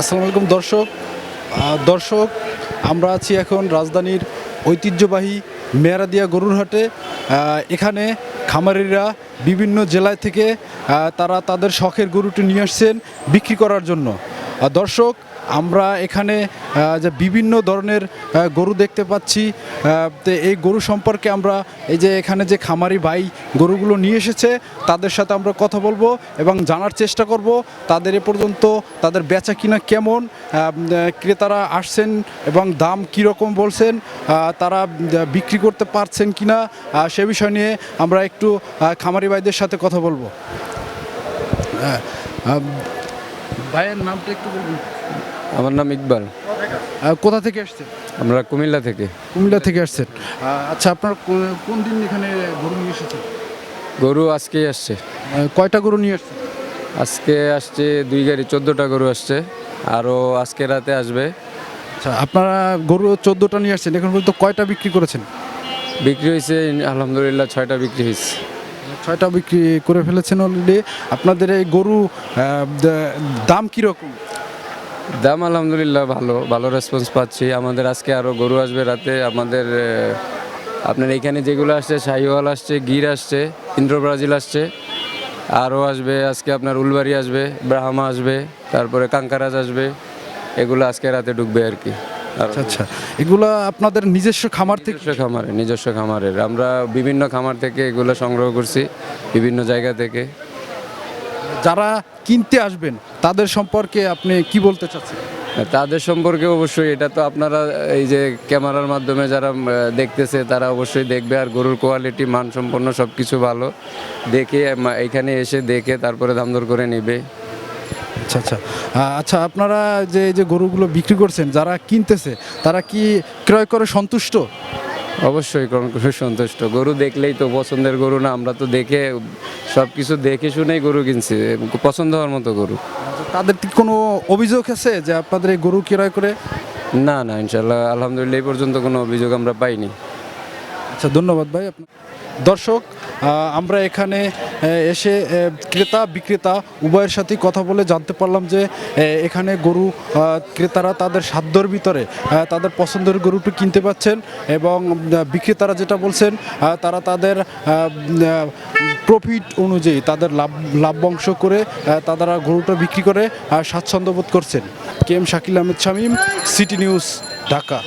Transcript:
আসসালামু আলাইকুম, দর্শক। দর্শক, আমরা আছি এখন রাজধানীর ঐতিহ্যবাহী মেয়ারাদিয়া গরুর হাটে। এখানে খামারিরা বিভিন্ন জেলায় থেকে তারা তাদের শখের গরুটি নিয়ে আসছেন বিক্রি করার জন্য। দর্শক আমরা এখানে যে বিভিন্ন ধরনের গরু দেখতে পাচ্ছি। এই গরু সম্পর্কে আমরা এই যে এখানে যে খামারি ভাই গরুগুলো নিয়ে এসেছে তাদের সাথে আমরা কথা বলব এবং জানার চেষ্টা করব তাদের এ পর্যন্ত তাদের বেচা কিনা কেমন ক্রেতারা আসছেন এবং দাম কীরকম বলছেন তারা বিক্রি করতে পারছেন কি না সে বিষয় নিয়ে আমরা একটু খামারি ভাইদের সাথে কথা বলব। হ্যাঁ, ভাইয়ের নামটা একটু বলুন। আমার নাম ইকবাল। কোথা থেকে আসছেন? আমরা কুমিল্লা থেকে। কুমিল্লা থেকে আসছেন। আচ্ছা আপনার কোন- দিন এখানে গরু নিয়ে এসেছেন? গরু আজকেই আসছে। কয়টা গরু নিয়ে এসেছেন আজকে আসছে দুই গাড়ি চোদ্দোটা গরু আসছে। আরও আজকে রাতে আসবে। আচ্ছা আপনারা গরু চোদ্দোটা নিয়ে আসছেন এখন পর্যন্ত কয়টা বিক্রি করেছেন? বিক্রি হয়েছে আলহামদুলিল্লাহ ছয়টা বিক্রি হয়েছে। ছয়টা বিক্রি করে ফেলেছেন অলরেডি আপনাদের এই গরু দাম কীরকম? দাম আলহামদুলিল্লাহ ভালো ভালো রেসপন্স পাচ্ছি। আমাদের আজকে আরও গরু আসবে রাতে। আমাদের আপনার এখানে যেগুলো আসছে শাহিওয়াল আসছে গির আসছে ইন্দ্র ব্রাজিল আসছে আরও আসবে আজকে আপনার উলবাড়ি আসবে ব্রাহ্মা আসবে তারপরে কাঙ্কারাজ আসবে এগুলো আজকে রাতে ঢুকবে আর কি। আচ্ছা আচ্ছা। এগুলো আপনাদের নিজস্ব খামার থেকে নিজস্ব খামারে নিজস্ব খামারের। আমরা বিভিন্ন খামার থেকে এগুলো সংগ্রহ করছি বিভিন্ন জায়গা থেকে। যারা কিনতে আসবেন তাদের সম্পর্কে আপনি কি বলতে চাচ্ছেন? তাদের সম্পর্কে অবশ্যই এটা তো আপনারা এই যে ক্যামেরার মাধ্যমে যারা দেখতেছে তারা অবশ্যই দেখবে আর গরুর কোয়ালিটি মানসম্পন্ন সব কিছু ভালো। দেখে এখানে এসে দেখে তারপরে দাম দর করে নেবে। আচ্ছা আচ্ছা। আচ্ছা আপনারা যে এই যে গরুগুলো বিক্রি করছেন যারা কিনতেছে তারা কি ক্রয় করে সন্তুষ্ট? অবশ্যই সন্তুষ্ট। গরু দেখলেই তো পছন্দের গরু না আমরা তো দেখে সব কিছু দেখে শুনেই গরু কিনছি পছন্দ হওয়ার মতো গরু। তাদের কি কোনো অভিযোগ আছে যে আপনাদের এই গরু ক্রয় করে? না না ইনশাল্লাহ আলহামদুলিল্লাহ এই পর্যন্ত কোনো অভিযোগ আমরা পাইনি। আচ্ছা ধন্যবাদ ভাই। আপনার দর্শক আমরা এখানে এসে ক্রেতা, বিক্রেতা উভয়ের সাথেই কথা বলে জানতে পারলাম যে এখানে গরু ক্রেতারা তাদের সাধ্যর ভিতরে তাদের পছন্দের গরুটি কিনতে পাচ্ছেন এবং বিক্রেতারা যেটা বলছেন তারা তাদের প্রফিট অনুযায়ী তাদের লাভ লাভ্যাংশ করে তারা গরুটা বিক্রি করে স্বাচ্ছন্দ্য বোধ করছেন। K M Shakil Ahmed Shamim, City News, Dhaka.